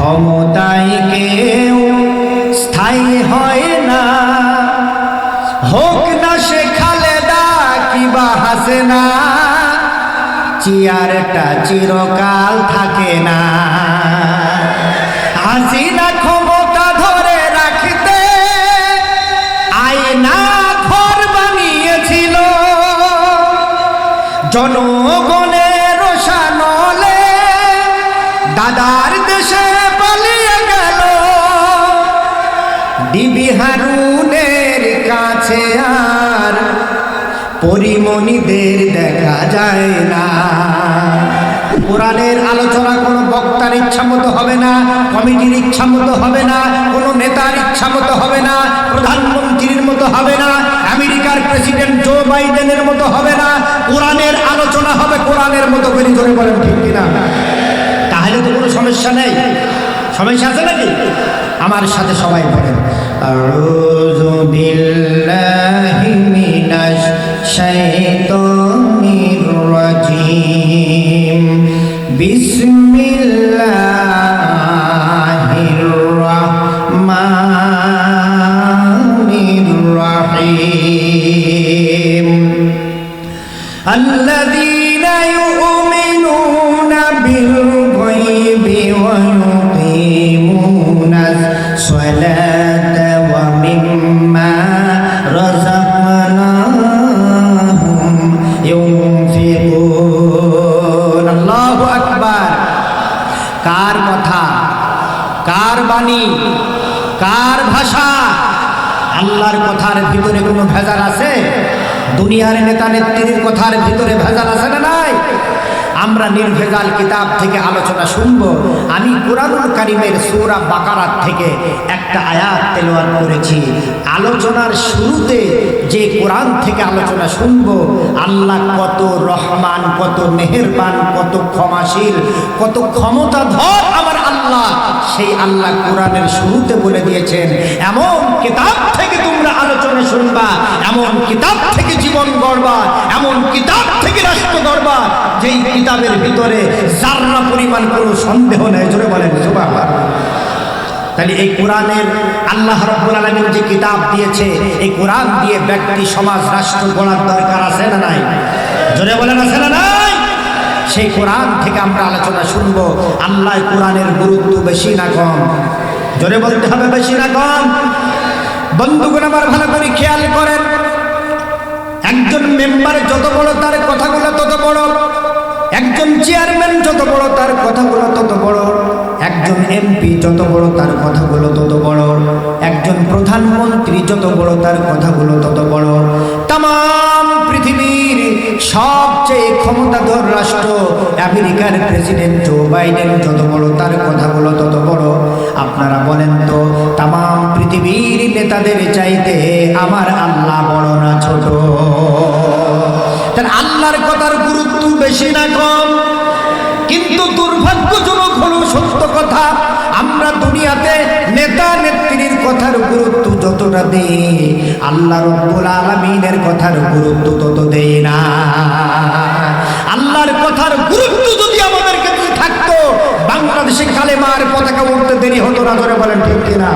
ক্ষমতায় কেউ স্থায়ী হয় না। হোক না সে খালেদা কিবা হাসে না চেয়ারটা চিরকাল থাকে না। হাসিনা ক্ষমতা ধরে রাখতে আয়না ঘর বানিয়েছিল। জনগণের দেখা যায় না। কোরআনের আলোচনা কোনো বক্তার ইচ্ছা মতো হবে না, কমিটির ইচ্ছা মতো হবে না, কোনো নেতার ইচ্ছা মতো হবে না, প্রধানমন্ত্রীর মতো হবে না, আমেরিকার প্রেসিডেন্ট জো বাইডেনের মতো হবে না, কোরআনের আলোচনা হবে কোরআনের মতো করে জোরে বলেন ঠিক কিনা? তাহলে তো কোনো সমস্যা নেই। সমস্যা আছে নাকি? আমার সাথে সবাই বলেন বিল্লাহি الشيطان الرجيم بسم الله الرحمن الرحيم الله কার ভাষা? আল্লাহর কথার ভিতরে কোনো ভেজাল আছে? দুনিয়ার নেতা নেত্রীর কথার ভিতরে ভেজাল আছে না নাই? আমরা নির্ভেজাল কিতাব থেকে আলোচনা শুনব। আমি কোরআনুল কারিমের সূরা বাকারাত থেকে একটা আয়াত তেলাওয়াত করেছি। আলোচনার শুরুতে যে কোরআন থেকে আলোচনা শুনব, আল্লাহ কত রহমান, কত মেহেরবান, কত ক্ষমাশীল, কত ক্ষমতাধর আল্লাহ, সেই আল্লাহ কোরআনের শুরুতে বলে দিয়েছেন, এমন কিতাব থেকে তোমরা আলোচনা শুনবা, এমন কিতাব থেকে জীবন গড়বা, এমন কিতাব থেকে রাষ্ট্র গড়বা, যেই কিতাবের ভিতরে জাররা পরিমাণ কোনো সন্দেহ নেই। জোরে বলেন, সুবহানাল্লাহ। তাহলে এই কোরআনের আল্লাহ রব্বুল আলমীর যে কিতাব দিয়েছে, এই কোরআন দিয়ে ব্যক্তি, সমাজ, রাষ্ট্র গড়ার দরকার আছে না নাই? জোরে বলেন, আছে না নাই? সেই কোরআন থেকে আমরা আলোচনা শুনব। আল্লাহ কোরআনের গুরুত্ব বেশি না কম। জোরে বলতে হবে বেশি না কম। বন্ধুগুলো আমার ভালো করে খেয়াল করেন। একজন মেম্বার যত বড় তার কথাগুলো তত বড়। একজন চেয়ারম্যান যত বড় তার কথাগুলো তত বড়। একজন এমপি যত বড় তার কথাগুলো তত বড়। একজন প্রধানমন্ত্রী যত বড় তার কথাগুলো তত বড়। তাম সবচেয়ে ক্ষমতাধর রাষ্ট্র আমেরিকার প্রেসিডেন্ট জো বাইডেন। যত বড় তার কথাগুলো তত বড়। আপনারা বলেন তো তাম পৃথিবীর নেতাদের চাইতে আমার আল্লাহ বড় না ছোট? তার আল্লাহর কথার গুরুত্ব বেশি না কম। কিন্তু দুর্ভাগ্যজনক হলো সত্য কথা, আমরা দুনিয়াতে নেতা নেত্রীর কথার গুরুত্ব যতটা দে আল্লাহ রব্বুল আলমিনের কথার গুরুত্ব তত দেয় না। আল্লাহর কথার গুরুত্ব যদি ক্ষেত্রে থাকতো, বাংলাদেশে কালেমার পতাকা উঠতে দেরি হতো না ধরে বলেন ঠিক কিনা?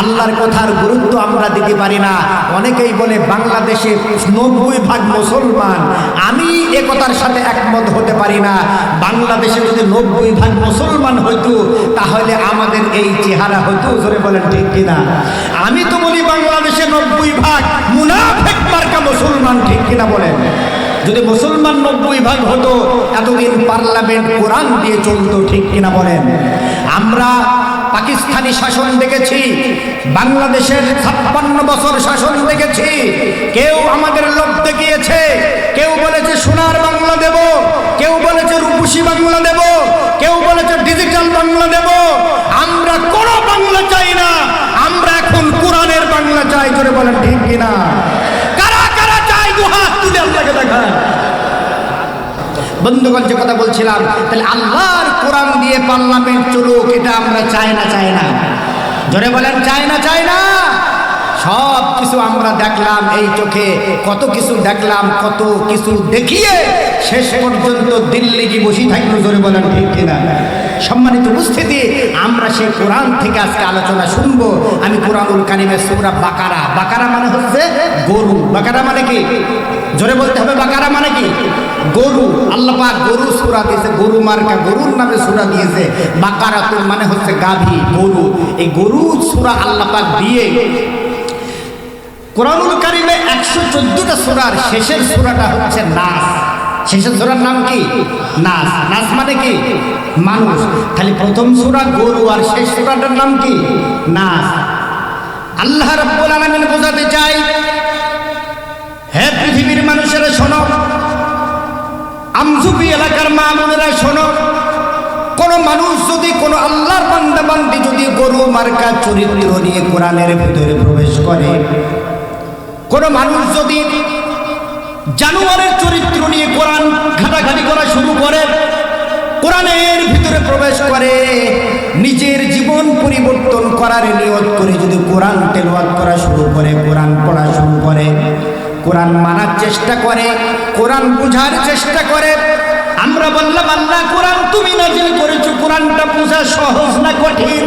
আল্লাহর কথার গুরুত্ব আমরা দিতে পারি না। অনেকেই বলে বাংলাদেশে নব্বই ভাগ মুসলমান। আমি একতার সাথে একমত হতে পারি না। বাংলাদেশে যদি নব্বই ভাগ মুসলমান হইতো, তাহলে আমাদের এই চেহারা হইতো, জোরে বলেন ঠিক কিনা? আমি তো বলি বাংলাদেশে নব্বই ভাগ মুনাফেক মার্কা মুসলমান, ঠিক কিনা বলেন? যদি মুসলমান নব্বই ভাগ হতো, এতদিন পার্লামেন্ট কোরআন দিয়ে চলতো, ঠিক কিনা বলেন? আমরা পাকিস্তানি শাসন দেখেছি, বাংলাদেশের ছাপ্পান্ন বছর শাসন দেখেছি, কেউ আমাদের লোভ দেখিয়েছে, কেউ বলেছে সোনার বাংলা দেব, কেউ বলেছে রূপসী বাংলা দেব, কেউ বলেছে ডিজিটাল বাংলা দেব। আমরা কোনো বাংলা চাই না, আমরা এখন কোরআনের বাংলা চাই করে বলেন, ঠিক কিনা কারা কারা চাই দুহাত তুলে আল্লাহকে দেখায় বন্ধুগণ, যে কথা বলছিলাম, তাহলে আল্লাহর কোরআন দিয়ে পার্লামেন্ট চলুক, এটা আমরা চাই না চাই না। জোরে বলেন, চাই না চাই না। সব কিছু আমরা দেখলাম এই চোখে, কত কিছু দেখলাম, কত কিছু দেখিয়ে শেষ পর্যন্ত দিল্লি কি বসে থাকল, জোরে বলেন, ঠিক কিনা? সম্মানিত উপস্থিতি, আমরা সেই কোরআন থেকে আজকে আলোচনা শুনব। আমি কোরআনুল কারিমের সুরা বাকারা। বাকারা মানে হচ্ছে গরু। বাকারা মানে কি? জোরে বলতে হবে, বাকারা মানে কি? গরু। আল্লাহ পাক গরু সুরা দিয়েছে, গরু মার্কা, গরুর নামে সুরা দিয়েছে। বাকারা তো মানে হচ্ছে গাভী, গরু। এই গরু সুরা আল্লাহ পাক দিয়ে কোরআনুল কারিমে একশো চোদ্দটা সুরার শেষের সুরাটা হচ্ছে নাস। শেষের সুরার নাম কি? নাস নাস মানে কি? মানুষ। খালি প্রথম সুরা, গরু আর শেষ সুরাটার নাম কি? নাস আল্লাহ রাব্বুল আলামিন বোঝাতে চাই, হে পৃথিবীর মানুষেরা শোনো আমজুবি এলাকার মা বোনেরা শোনো, কোন মানুষ যদি কোন আল্লাহর বান্দা বান্দি যদি গরু, মার্কা চরিত্র নিয়ে কোরআনের ভিতরে প্রবেশ করে, কোন মানুষ যদি জানোয়ারের চরিত্র নিয়ে কোরআন ঘাটাঘাটি করা শুরু করে, কোরআনের ভিতরে প্রবেশ করে, নিজের জীবন পরিবর্তন করার নিয়ত করে যদি কোরআন তেলওয়াত করা শুরু করে, কোরআন পড়া শুরু করে, কোরআন মানার চেষ্টা করে, কোরআন বোঝার চেষ্টা করে, আমরা বললাম, আল্লাহ, কোরআন তুমি নাজিল করেছ, কোরআনটা বোঝা সহজ না কঠিন?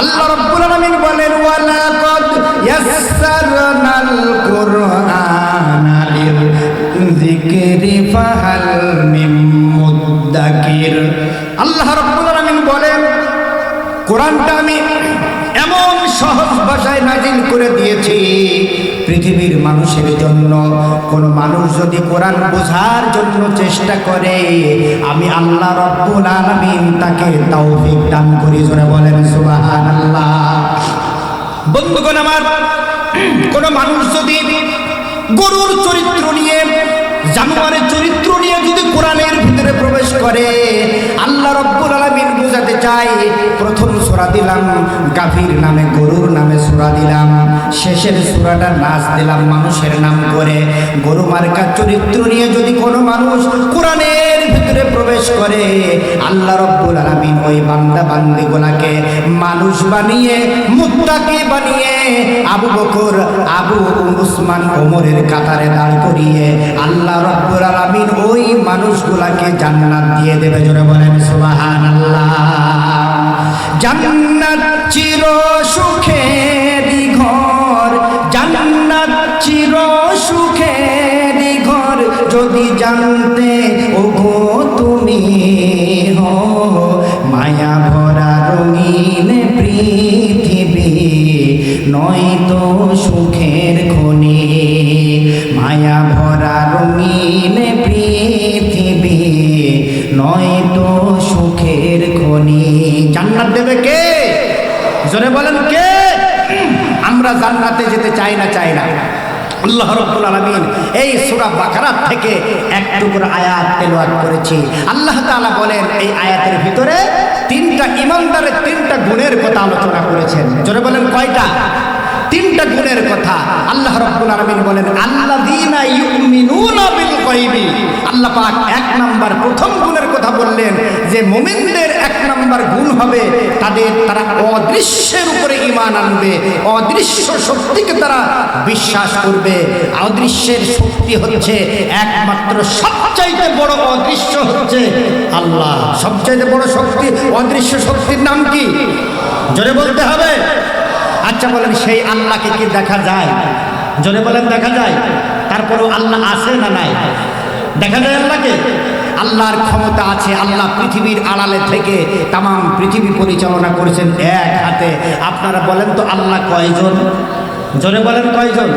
আল্লাহ রাব্বুল আলামিন বলেন ওয়ালা কদ ইয়াসসারনাল কুরআনা। লিযিকরি ফাহাল মিম মুদ্দাকির আল্লাহ রাব্বুল আলামিন বলেন, কোরআনটা আমি এমন সহজ ভাষায় নাজিল করে দিয়েছি, পৃথিবীর মানুষের জন্য। কোন মানুষ যদি কোরআন বোঝার জন্য চেষ্টা করে, আমি আল্লাহ রব্বুল আলামিন তাকে তৌফিক দান করি। জোরে বলেন, সুবহানাল্লাহ। বন্ধুগণ আমার করে। আল্লাহ রব্বুল আলমিন বুঝাতে চাই, প্রথম সোরা দিলাম, গাভীর নামে, গরুর নামে সুরা দিলাম। শেষের সূরাটা নাচ দিলাম মানুষের নাম করে। গরু মার্কার চরিত্র নিয়ে যদি কোনো মানুষ কোরআনের ভিতরে প্রবেশ করে আল্লাহ রব্বুল আলামিন ওই বান্দা বান্দিগুলাকে মানুষ বানিয়ে, মুত্তাকি বানিয়ে, আবু বকর, আবু উসমান ওমরের কাতারে দাঁড় করিয়ে আল্লাহ রব্বুল আলামিন ওই মানুষগুলাকে জান্নাত দিয়ে দেবে। জোরে বলেন, সুবহানাল্লাহ। জান্নাত চির সুখে ঘর, জান্নাত চির ঘর যদি জানতে, ওগো তুমি হো, মায়া ভরা রঙিন পৃথিবী, নয়তো সুখের খনি। মায়া ভরা রঙিন পৃথিবী নয় তো সুখের খনি। জান্নাত দেবে কে? জোরে বলেন কে? আমরা জান্নাতে যেতে চাই না চাই না। আল্লাহ রব্বুল আলামিন এই সূরা বাকারাত থেকে একটু করে আয়াত তেলাওয়াত করেছি। আল্লাহ তাআলা বলেন, এই আয়াতের ভিতরে তিনটা ইমানদারের তিনটা গুণের কথা আলোচনা করেছেন। জোরে বলেন কয়টা? তিনটা গুণের কথা আল্লাহ রব্বুল আলামিন বলেন আল্লাহ পাক এক নাম্বার প্রথম গুণের কথা বললেন যে মুমিনদের এক নাম্বার গুণ হবে। তাদের তারা অদৃশ্যের উপরে ঈমান আনবে। অদৃশ্য শক্তিকে তারা বিশ্বাস করবে। অদৃশ্যের শক্তি হচ্ছে একমাত্র সবচাইতে বড় অদৃশ্য হচ্ছে আল্লাহ। সবচাইতে বড় শক্তি, অদৃশ্য শক্তির নাম কি? জোরে বলতে হবে। আচ্ছা বলেন, সেই আল্লাহকে কি দেখা যায়? জোরে বলেন, দেখা যায়। তারপরেও আল্লাহ আছে না নাই? দেখা যায় আল্লাহকে? আল্লাহর ক্ষমতা আছে, আল্লাহ পৃথিবীর আড়ালে থেকে তাম পৃথিবী পরিচালনা করেছেন এক হাতে। আপনারা বলেন তো আল্লাহ কয়জন? জোরে বলেন কয়জন?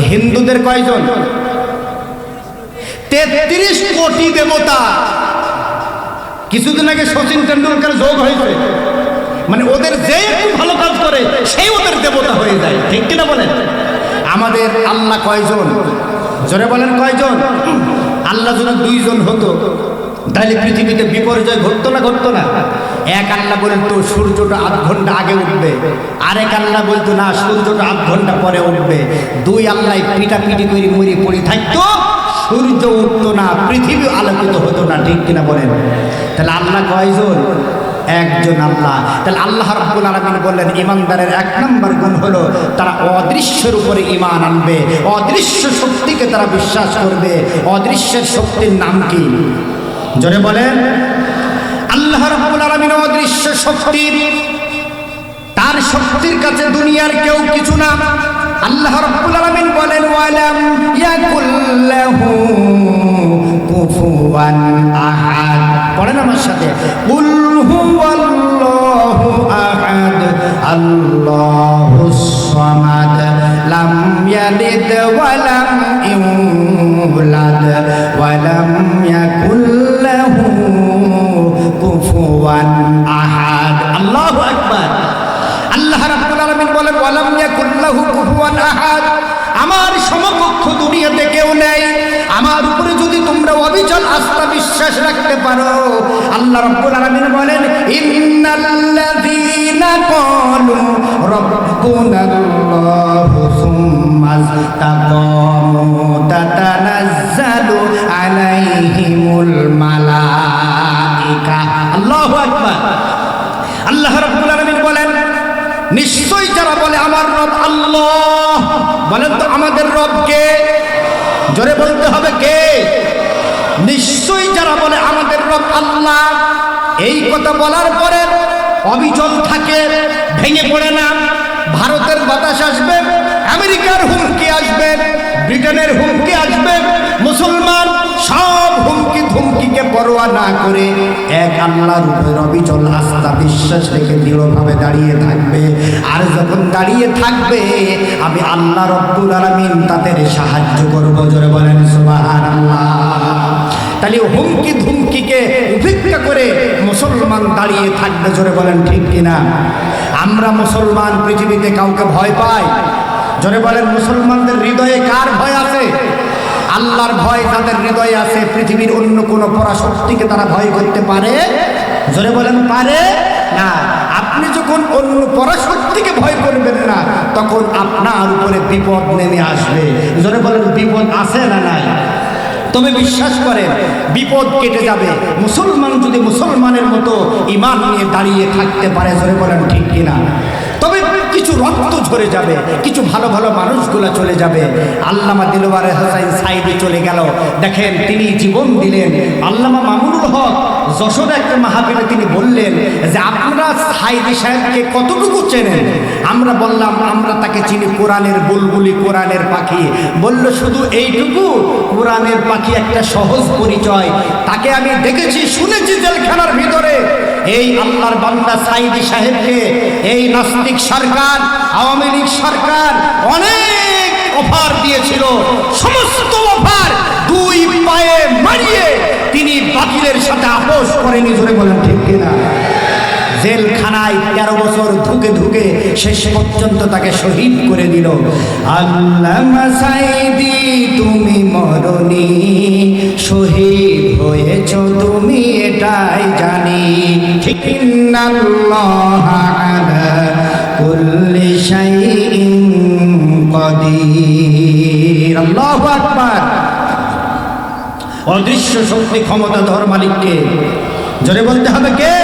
হিন্দুদের কয়জন? তেত্রিশ কোটি দেবতা। কিছুদিন আগে সচিন তেন্ডুলকার যোগ হয়েছে। মানে ওদের যে একটু ভালো কাজ করে, সেই ওদের দেবতা হয়ে যায়। ঠিক কিনা বলেন? আমাদের আল্লাহ কয়জন? জোরে বলেন কয়জন? আল্লাহ যদি দুইজন হতো, তাহলে পৃথিবীতে বিপর্যয় ঘটতো না ঘটতো না? এক আল্লাহ বলতো সূর্যটা আধ ঘণ্টা আগে উঠবে। আরেক আল্লাহ বলতো না, সূর্যটা আধ ঘণ্টা পরে উঠবে। দুই আল্লাহ পিটাপিটি করে মরি পড়ে থাকতো, সূর্য উঠতো না, পৃথিবী আলোকিত হতো না, ঠিক কিনা বলেন? তাহলে আল্লাহ কয়জন? একজন আল্লাহ। তাহলে আল্লাহ রাব্বুল আলামিন বললেন ইমানদারের এক নম্বর গুণ হলো তারা অদৃশ্যের উপরে ইমান আনবে। অদৃশ্য শক্তিকে তারা বিশ্বাস করবে। অদৃশ্যের শক্তির নাম কি? জোরে বলেন, আল্লাহ রাব্বুল আলামিন অদৃশ্য শক্তি। তার শক্তির কাছে দুনিয়ার কেউ কিছু না। আল্লাহ রাব্বুল আলামিন বলেন, ওয়ালাম ইয়াকুল্লাহু কুফুয়ান আহাদ। পড়েন আমার কুল হুয়াল্লাহু আহাদ, আল্লাহুস সামাদ, লাম ইয়ালিদ ওয়া লাম ইউলাদ, ওয়া লাম ইয়াকুল লাহু কুফুয়ান আহাদ। আল্লাহু রাব্বুল আহাদ। আস্থা বিশ্বাস রাখতে পারো। আল্লাহ রাব্বুল আলামিন বলেন, ইন্নাল্লাযীনা ক্বালু রাব্বুনাল্লাহু সুম্মা ইসতাকামু তাতানাজ্জালু আলাইহিমুল মালাইকা। আল্লাহু আকবার। আল্লাহ রাব্বুল আলামিন বলেন, নিশ্চয়ই যারা বলে আমার রব আল্লাহ, বলেন তো আমাদের রব কে? জোরে বলতে হবে কে? নিশ্চয়ই যারা বলে আমাদের রব আল্লাহ, এই কথা বলার পরে অবিচল থাকে, ভেঙে পড়ে না। ভারতের বাতাস আসবে, আমেরিকার হুমকি আসবে, ব্রিটেনের হুমকি আসবে, মুসলমান সব হুমকি ধুমকিকে পরোয়া না করে এক আল্লাহর উপরে অবিচল আস্থা বিশ্বাস রেখে দৃঢ়ভাবে দাঁড়িয়ে থাকবে। আর যখন দাঁড়িয়ে থাকবে, আমি আল্লাহ রব্বুল আলামিন তাদের সাহায্য করব। জোরে বলেন, সুবহানাল্লাহ। তাহলে হুমকি ধুমকিকে উপেক্ষা করে মুসলমান দাঁড়িয়ে থাকবে, জোরে বলেন ঠিক কিনা? আমরা মুসলমান পৃথিবীতে কাউকে ভয় পাই। জোরে বলেন, মুসলমানদের হৃদয়ে কার ভয় আছে? আল্লাহর ভয় তাদের হৃদয়ে আছে, পৃথিবীর অন্য কোনো পরাশক্তিকে তারা ভয় করতে পারে? জোরে বলেন, পারে? না, আপনি যখন অন্য পরাশক্তিকে ভয় করবেন না, তখন আপনার উপরে বিপদ নেমে আসবে। জোরে বলেন, বিপদ আছে না নাই? তবে বিশ্বাস করেন, বিপদ কেটে যাবে। মুসলমান যদি মুসলমানের মতো ইমান নিয়ে দাঁড়িয়ে থাকতে পারে ধরে বলেন ঠিক কিনা? তবে কিছু রক্ত ঝরে যাবে, কিছু ভালো ভালো মানুষগুলো চলে যাবে। আল্লামা দিলবার হাসাইন সাইডে চলে গেল। দেখেন, তিনি জীবন দিলেন। আল্লামা মামুনুল হক যশোর একটা মাহফিলে তিনি বললেন যে, আপনারা সাইদি সাহেবকে কতটুকু চেনেন? আমরা বললাম, আমরা তাকে চিনি কোরআনের বুলবুলি, কোরআনের পাখি। বলল, শুধু এইটুকু? কোরআনের পাখি একটা সহজ পরিচয়। তাকে আমি দেখেছি, শুনেছি জেলখানার ভিতরে। এই আল্লাহর বান্দা সাইদি সাহেবকে, এই নাস্তিক সরকার, আওয়ামী লীগ সরকার অনেক অফার দিয়েছিল। সমস্ত অফার দুই পায়ে মারিয়ে তিনি বাতিলের সাথে আপোষ করেনি, জোরে বলেন ঠিক কিনা? জেলখানায় তেরো বছর ধুকে ধুকে শেষ পর্যন্ত তাকে শহীদ করে দিল। সাইদি, তুমি মরণি শহীদ হয়েছ, তুমি এটাই জানি। ঠিক কুল্লি শাইইন কদির। আল্লাহু অদৃশ্য শক্তি ক্ষমতা ধর মালিককে জোরে বলতে হবে কে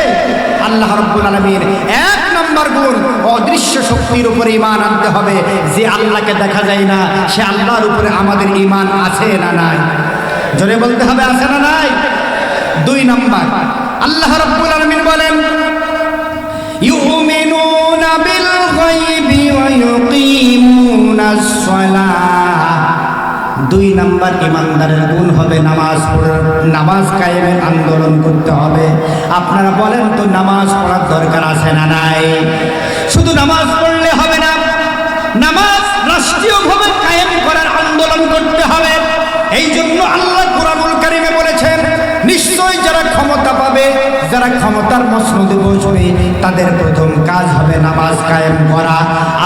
আল্লাহ রব্বুল আলমীর এক নম্বর গুণ অদৃশ্য শক্তির উপরে ইমান আনতে হবে যে আল্লাহকে দেখা যায় না সে আল্লাহর উপরে আমাদের ইমান আছে না নাই জোরে বলতে হবে আছে না নাই দুই নম্বর আল্লাহ রব্বুল আলমিন বলেন يؤمنون بالغيب ويقيمون الصلاة দুই নাম্বার ইমানদারের গুণ হবে নামাজ পড়ার নামাজ কায়েমের আন্দোলন করতে হবে। আপনারা বলেন তো, নামাজ পড়ার দরকার আছে না নাই? শুধু নামাজ পড়লে হবে না, নামাজ রাষ্ট্রীয়ভাবে কায়েম করার আন্দোলন করতে হবে। এই জন্য আল্লাহ কোরআনুল কারিমে বলেছেন নিশ্চয় যারা ক্ষমতা পাবে, যারা ক্ষমতার মসনদে বসবে, তাদের প্রথম কাজ হবে নামাজ কায়েম করা।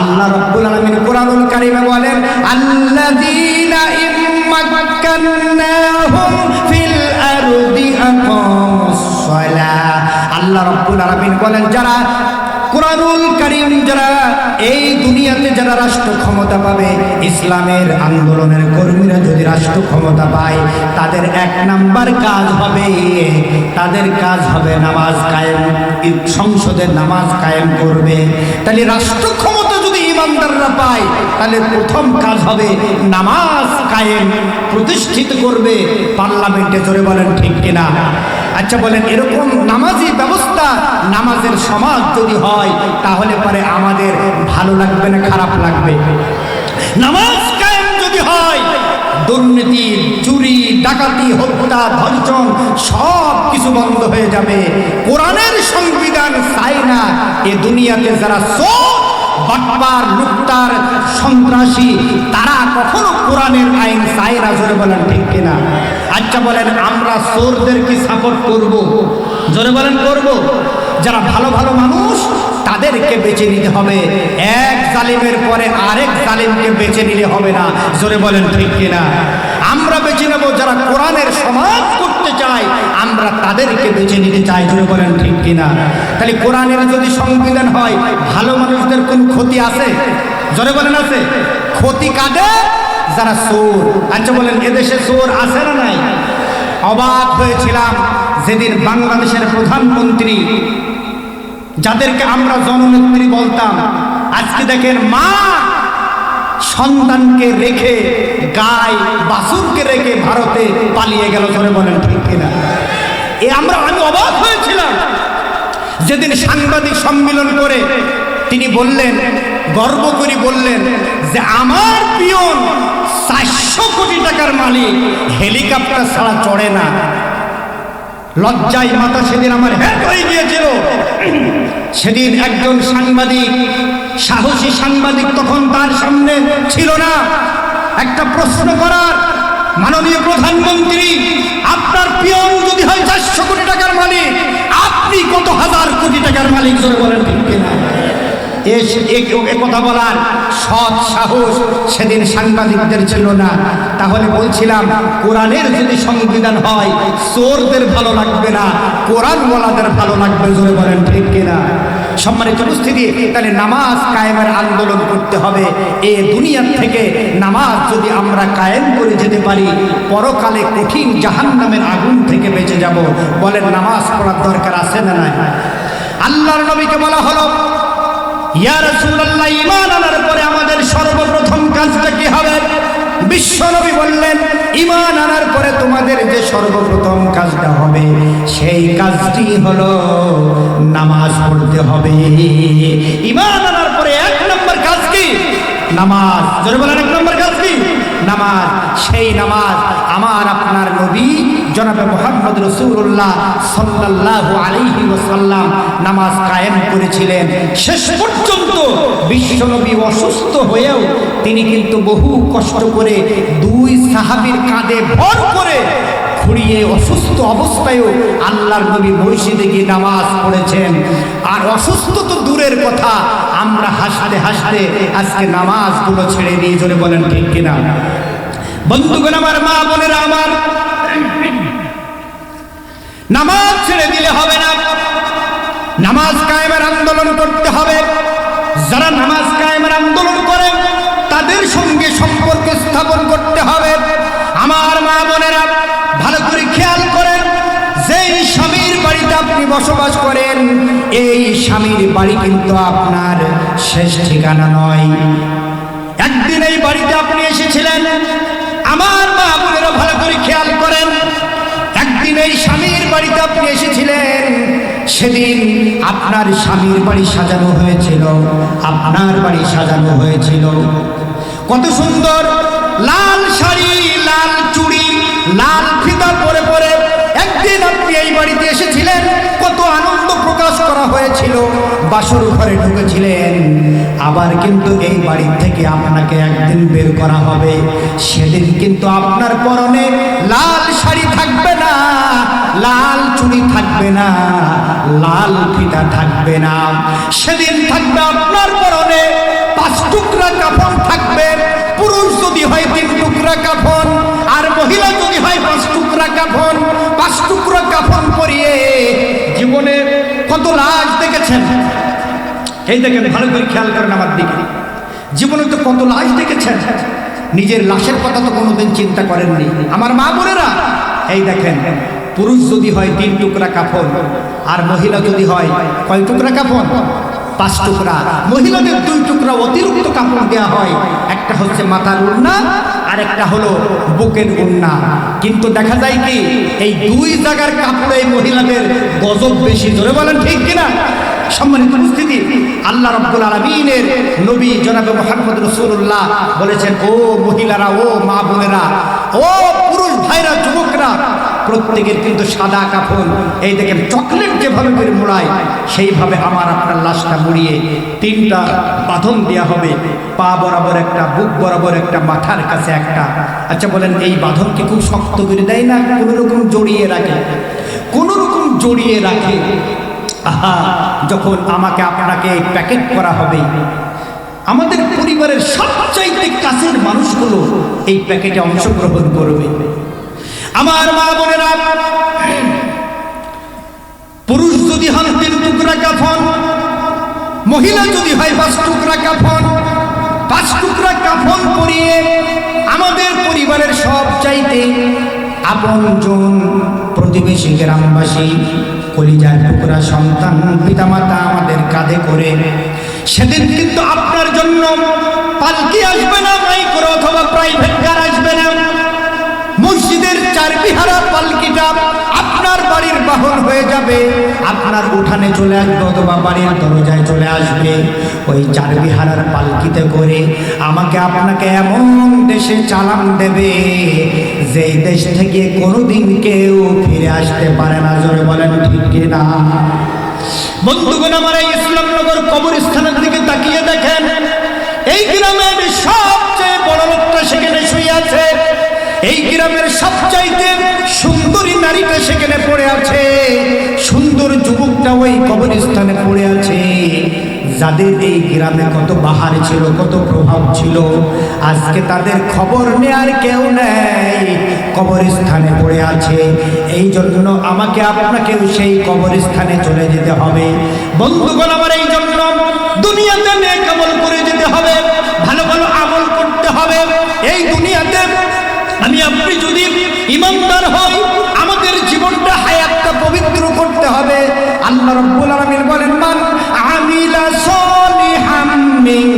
আল্লাহ রব্বুল আলামিন কোরআনুল কারিমে বলেন আল্লাযীনা আল্লাহ রব্বুল আলামিন বলেন, যারা কোরআনুল কারিম, যারা এই দুনিয়াতে যারা রাষ্ট্র ক্ষমতা পাবে, ইসলামের আন্দোলনের কর্মীরা যদি রাষ্ট্র ক্ষমতা পায়, তাদের এক নাম্বার কাজ হবে তাদের কাজ হবে নামাজ কায়েম সংসদের নামাজ কায়েম করবে। তাহলে রাষ্ট্র ক্ষমতা যদি ইমানদাররা পায়, তাহলে প্রথম কাজ হবে নামাজ কায়েম প্রতিষ্ঠিত করবে। পার্লামেন্টে জোরে বলেন, ঠিক কিনা? আচ্ছা বলেন, এরকম নামাজি ব্যবস্থা নামাজের সমাজ যদি হয়, তাহলে পরে আমাদের ভালো লাগবে না খারাপ লাগবে? নামাজ কায়েম যদি হয়, দুর্নীতি, চুরি, ডাকাতি, হত্যা, ধর্ষণ, সব কিছু বন্ধ হয়ে যাবে। কোরআনের সংবিধান চাই না, এ দুনিয়াতে যারা সব বাটপার লুপ্তার সন্ত্রাসী, তারা কখনো কোরআনের আইন চায় না জোরে বলেন ঠিক কিনা? আচ্ছা বলেন, আমরা চোরদের কি সাপোর্ট করব? জোরে বলেন, করব। যারা ভালো ভালো মানুষ, তাদেরকে বেছে নিতে হবে। এক জালিমের পরে আরেক জালিমকে বেছে নিলে হবে না। জোরে বলেন ঠিক কিনা? আমরা বেছে নেব যারা কোরআনের সমাজ করতে চায় আমরা তাদেরকে বেছে নিতে চাই, জোরে বলেন ঠিক কিনা? তাহলে কোরআনের যদি সংবিধান হয়, ভালো মানুষদের কোন ক্ষতি আছে? জোরে বলেন আছে। ক্ষতি কাদের? যারা চোর। আচ্ছা বলেন, এদেশে চোর আছে না নাই? অবাক হয়েছিলাম যেদিন বাংলাদেশের প্রধানমন্ত্রী, যাদেরকে আমরা জননেত্রী বলতাম, আজকে দেখেন মা সন্তানকে রেখে গায় বাসুরকে রেখে ভারতে পালিয়ে গেল ধরে বলেন ঠিক কিনা? এ আমরা, আমি অবাক হয়েছিলাম। যেদিন সাংবাদিক সম্মেলন করে তিনি বললেন, গর্ব করে বললেন যে আমার পিয়ন চারশো কোটি টাকার মালিক, হেলিকপ্টার ছাড়া চড়ে না। লজ্জায় মাথা সেদিন আমার হ্যাঁ হয়ে গিয়েছিল। সেদিন একজন সাংবাদিক, সাহসী সাংবাদিক তখন তার সামনে ছিল না। একটা প্রশ্ন করার মাননীয় প্রধানমন্ত্রী, আপনার পিয়ন যদি হয় চারশো কোটি টাকার মালিক, আপনি কত হাজার কোটি টাকার মালিক বলেন ঠিক কিনা? কথা বলার সৎ সাহস সেদিন সাংবাদিকদের ছিল না। তাহলে বলছিলাম, কোরআনের যদি সংবিধান হয়, চোরদের ভালো লাগবে না কোরআন ওয়ালাদের ভালো লাগবে, জোরে বলেন ঠিক কিনা? সম্মানিত উপস্থিতি, তাহলে নামাজ কায়েমের আন্দোলন করতে হবে। এ দুনিয়ার থেকে নামাজ যদি আমরা কায়েম করে যেতে পারি, পরকালে কঠিন জাহান্নামের আগুন থেকে বেঁচে যাব। বলেন, নামাজ পড়ার দরকার আছে না নাই? আল্লাহর নবীকে বলা হলো সর্বপ্রথম কি হবে? বললেন আনার পরে তোমাদের যে সর্বপ্রথম কাজটা হবে, সেই কাজটি হলো নামাজ পড়তে হবে। আনার পরে এক নম্বর কি? নামাজ। এক নম্বর নামাজ, সেই নামাজ আমার আপনার নবী জনাবে মোহাম্মদ রসুল্লাহ সাল্লাহ আলাইহি ওসাল্লাম নামাজ কায়েম করেছিলেন। শেষ পর্যন্ত বিশ্বনবী অসুস্থ হয়েও তিনি কিন্তু বহু কষ্ট করে দুই সাহাবির কাঁধে ভর করে খুঁড়িয়ে অসুস্থ অবস্থায়ও আল্লাহর নবী মসজিদে গিয়ে নামাজ পড়েছেন। আর অসুস্থ তো দূরের কথা, আমরা হাসতে হাসতে আজকে নামাজগুলো ছেড়ে দিয়ে জোরে বলেন ঠিক কিনা? বন্ধুগণ আমার, মা বোনেরা আমার, নামাজ ছেড়ে দিলে হবে না। নামাজ কায়েমের আন্দোলন করতে হবে। যারা নামাজ কায়েমের আন্দোলন করে, তাদের সঙ্গে সম্পর্ক স্থাপন করতে হবে। আমার মা বোনেরা ভালো করে খেয়াল করেন, যেই স্বামীর বাড়িতে আপনি বসবাস করেন, এই স্বামীর বাড়ি কিন্তু আপনার শেষ ঠিকানা নয়। একদিন এই বাড়িতে আপনি এসেছিলেন, আমার মা বোনেরা ভালো করে খেয়াল করেন, একদিন এই স্বামীর বাড়িতে আপনি এসেছিলেন, সেদিন আপনার স্বামীর বাড়ি সাজানো হয়েছিল, আপনার বাড়ি সাজানো হয়েছিল। কত সুন্দর, লাল শাড়ি, লাল চুড়ি লাল ফিতা পরে পরে একদিন আপনি এই বাড়িতে এসেছিলেন, কত আনন্দ প্রকাশ করা হয়েছিল, বাসুর ঘরে ঢুকেছিলেন। আবার কিন্তু এই বাড়ি থেকে আপনাকে একদিন বের করা হবে। সেদিন কিন্তু আপনার পরনে লাল শাড়ি থাকবে না, লাল চুড়ি থাকবে না, লাল ফিতা থাকবে না। সেদিন থাকবে আপনার পরনে পাঁচ টুকরা কাফন থাকবে। পুরুষ যদি হয় তিন টুকরা কাফন মহিলা যদি হয় পাঁচ টুকরা কাফন, পাঁচ টুকরা কাফন পরিয়ে জীবনে কত লাশ দেখেছেন? এই দেখেন, ভালো করে খেয়াল করেন আমার দিকে। জীবনে তো কত লাশ দেখেছেন? নিজের লাশের কথা তো কোনোদিন চিন্তা করেননি। আমার মা বোনেরা, এই দেখেন, পুরুষ যদি হয় তিন টুকরা কাফন, আর মহিলা যদি হয় কয় টুকরা কাফন? পাঁচ টুকরা। মহিলাদের দুই টুকরা অতিরিক্ত কাপড় দেওয়া হয়। একটা হচ্ছে মাথার উড়না আরেকটা হলো বুকের উন্না কিন্তু দেখা যায় কি, এই দুই জায়গার কাপড়ে মহিলাদের গজব বেশি। ধরে বলেন ঠিক কিনা? সম্মানিত উপস্থিতি, আল্লাহ রব্দুল আলমিনের নবী জনাবে মোহাম্মদ রসুল্লাহ বলেছেন, ও মহিলারা, ও মা বোনেরা ও ভাইরা, যুবকরা, প্রত্যেকের কিন্তু সাদা কাপড় এই দেখেন চকলেট যেভাবে করে মোড়ায়, সেইভাবে আমার আপনার লাশটা মুড়িয়ে তিনটা বাঁধন দেওয়া হবে। পা বরাবর একটা, বুক বরাবর একটা, মাথার কাছে একটা। আচ্ছা বলেন, এই বাঁধনকে খুব শক্ত করে দেয় না কোনো রকম জড়িয়ে রাখে? কোনো রকম জড়িয়ে রাখে। আহা, যখন আমাকে আপনাকে প্যাকেট করা হবে, আমাদের পরিবারের সবচাইতে কাছের মানুষগুলো এই প্যাকেটে অংশগ্রহণ করবে। আমার মা বোনেরা, পুরুষ যদি হন তিন টুকরা কাফন, মহিলা যদি হয় পাঁচ টুকরা কাফন, পাঁচ টুকরা কাফন পরিয়ে আমাদের পরিবারের সব চাইতে আপনজন প্রতিবেশী গ্রামবাসী, কলিজার টুকরা সন্তান পিতামাতা আমাদের কাঁধে করে, সেদিন কিন্তু আপনার জন্য পালকি আসবে না বাহন হয়ে যাবে, আপনার উঠানে চলে আসবে অথবা বাড়ির দরজায় চলে আসবে। ওই চার বিহারার পালকিতে করে আমাকে আপনাকে এমন দেশে চালান দেবে, যেই দেশ থেকে কোনোদিন কেউ ফিরে আসতে পারে না। জোরে বলেন, ঠিক কিনা বন্ধুগণ, আমার এই ইসলামনগর কবরস্থানের দিকে তাকিয়ে দেখেন। এই গ্রামের সবচেয়ে বড় লোকটা সেখানে শুয়ে আছে। এই গ্রামের সবচাইতে নারীটা সেখানে পড়ে আছে। সুন্দর যুবকটা ওই কবরস্থানে পড়ে আছে। যাদের এই গ্রামে কত বাহার ছিল, কত প্রভাব ছিল, আজকে তাদের খবর নেয়ার কেউ নেই। কবরস্থানে পড়ে আছে। এই জন্য আমাকে আপনাকেও সেই কবরস্থানে চলে যেতে হবে। বন্ধুগণ, আমার এই জন্য দুনিয়াতে নেক আমল করে যেতে হবে। ভালো ভালো আমল করতে হবে। এই দুনিয়াতে আমি আপনি যদি ইমানদার হই পবিত্র করতে হবে। আল্লাহ রাব্বুল আলামিন বলেন, মান আমিলা সলিহাম মিন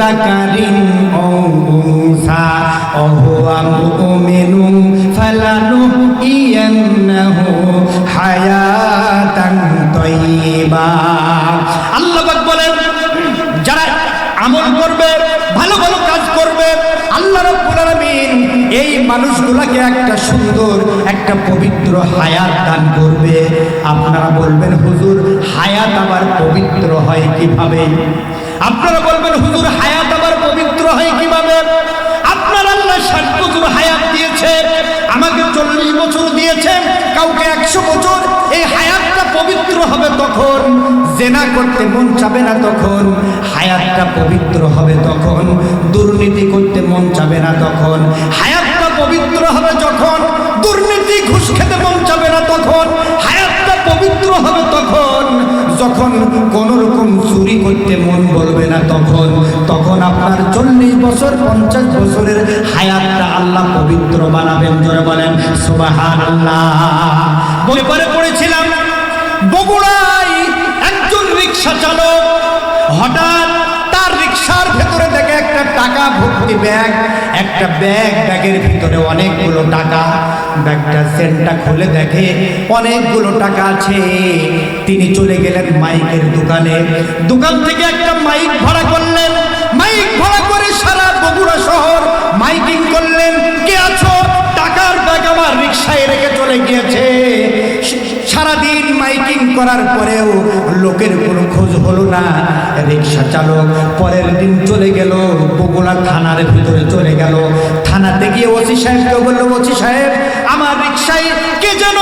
যাকারিন উনসা ওয়া হুয়া মুমিনুন ফালানুহইয়ান্নাহু হায়াতান তাইয়্যিবা আল্লাহ বলেন, যারা আমল করবে ভালো ভালো কাজ করবে আল্লাহ রাব্বুল আলামিন এই মানুষগুলোকে একটা সুন্দর, একটা পবিত্র হায়াত দান করবে। আপনারা বলবেন, হুজুর, হায়াত আবার পবিত্র হয় কীভাবে? আপনারা বলবেন, হুজুর, হায়াত আবার পবিত্র হয় কীভাবে? আপনার আল্লাহ ষাট বছর হায়াত দিয়েছে, আমাকে চল্লিশ বছর দিয়েছেন কাউকে একশো বছর। এই হায়াতটা পবিত্র হবে তখন, জেনা করতে মন চাবে না তখন, হায়াতটা পবিত্র হবে তখন, দুর্নীতি করতে মন চাবে না তখন হায়াতটা পবিত্র হবে যখন, দুর্নীতি ঘুষ খেতে চাবে না তখন, হায়াতটা পবিত্র হবে তখন। যখন কোন রকম চুরি করতে মন বলবে না তখন তখন আপনার চল্লিশ বছর, পঞ্চাশ বছরের হায়াতটা আল্লাহ পবিত্র বানাবেন। জোরে বলেন সুবাহান আল্লাহ বই পরে পড়েছিলাম, বগুড়ায় একজন রিক্সা চালক হঠাৎ রিক্সার ভেতরে দেখে একটা টাকা ভর্তি ব্যাগ, একটা ব্যাগ, ব্যাগের ভিতরে অনেকগুলো টাকা। ব্যাগটা সেন্টটা খুলে দেখে অনেকগুলো টাকা আছে। তিনি চলে গেলেন মাইকের দোকানে। দোকান থেকে একটা মাইক ভাড়া করলেন। মাইক ভাড়া করে সারা বগুড়া শহর মাইকিং করলেন। কে আছো? টাকার ব্যাগ আমার রিক্সায় রেখে চলে গিয়েছে। সারাদিন মাইকিং করার পরেও লোকের কোনো খোঁজ হলো না। রিক্সা চালক পরের দিন চলে গেল, বগুড়া থানার ভিতরে চলে গেল। থানাতে গিয়ে ওসি সাহেবকে বলল, ওসি সাহেব, আমার রিক্সায় কে যেন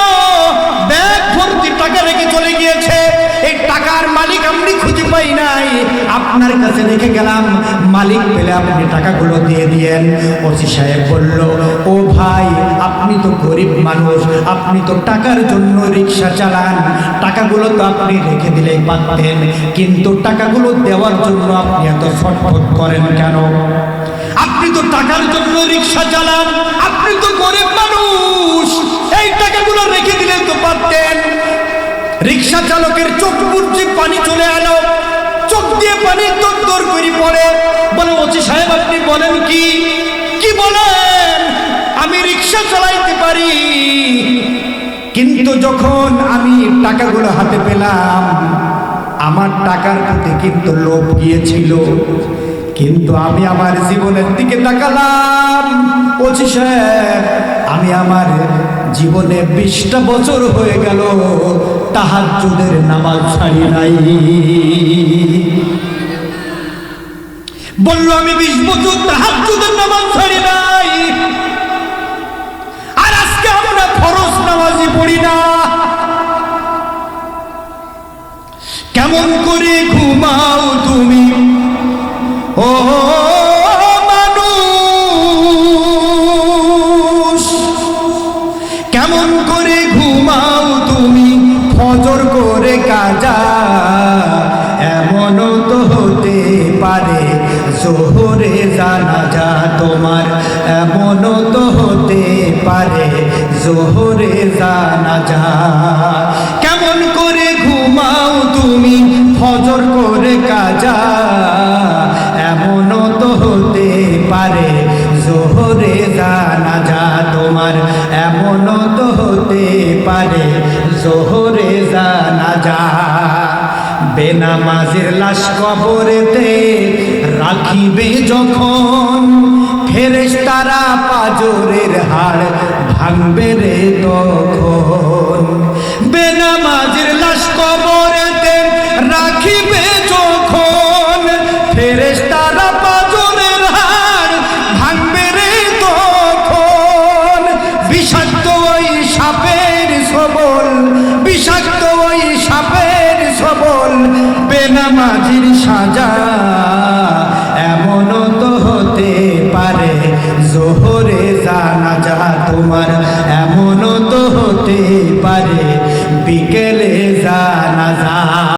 টাকা রেখে চলে গিয়েছে। এই টাকার মালিক আপনি খুঁজে পাই নাই। আপনার কাছে রেখে গেলাম। মালিক পেলে আপনি টাকাগুলো দিয়ে দিয়েন। ওসি সাহেব বলল, ও ভাই, আপনি তো গরিব মানুষ। আপনি তো টাকার জন্য রিক্সা চালান। টাকাগুলো তো আপনি রেখে দিলেই পারতেন। কিন্তু টাকাগুলো দেওয়ার জন্য আপনি এত ছটফট করেন কেন? আপনি তো টাকার জন্য রিক্সা চালান। আপনি তো গরিব রিক্সা চালকের চোখ পুরছে পানি চলে এলো। চোখ দিয়ে পানি দর করে পড়ে। বলে, ওসি সাহেব, আপনি বলেন কি? কি বলেন? আমি রিক্সা চালাইতে পারি। কিন্তু যখন আমি টাকাগুলো হাতে পেলাম, আমার টাকার প্রতি কিন্তু লোভ গিয়েছিল। কিন্তু আমি আমার জীবনের দিকে তাকালাম। বলছি সাহেব, আমি আমার জীবনে বিশটা বছর হয়ে গেল। তাহাজ্জুদের নামাজ ছাড়ি নাই। বলল, আমি বিশ বছর তাহাজ্জুদের নামাজ ছাড়ি নাই। আর আজকে আমরা খরচ নামাজি পড়ি না। কেমন করে ঘুমাও তুমি এমন তো হতে পারে, জোহরে জানা যা। বেনামাজের লাশ কবরেতে রাখিবে যখন ফেরেস তারা পাজরের হাড় ভাঙবে রে তখন। বেনামাজের লাশ কবরেতে রাখিবে যখন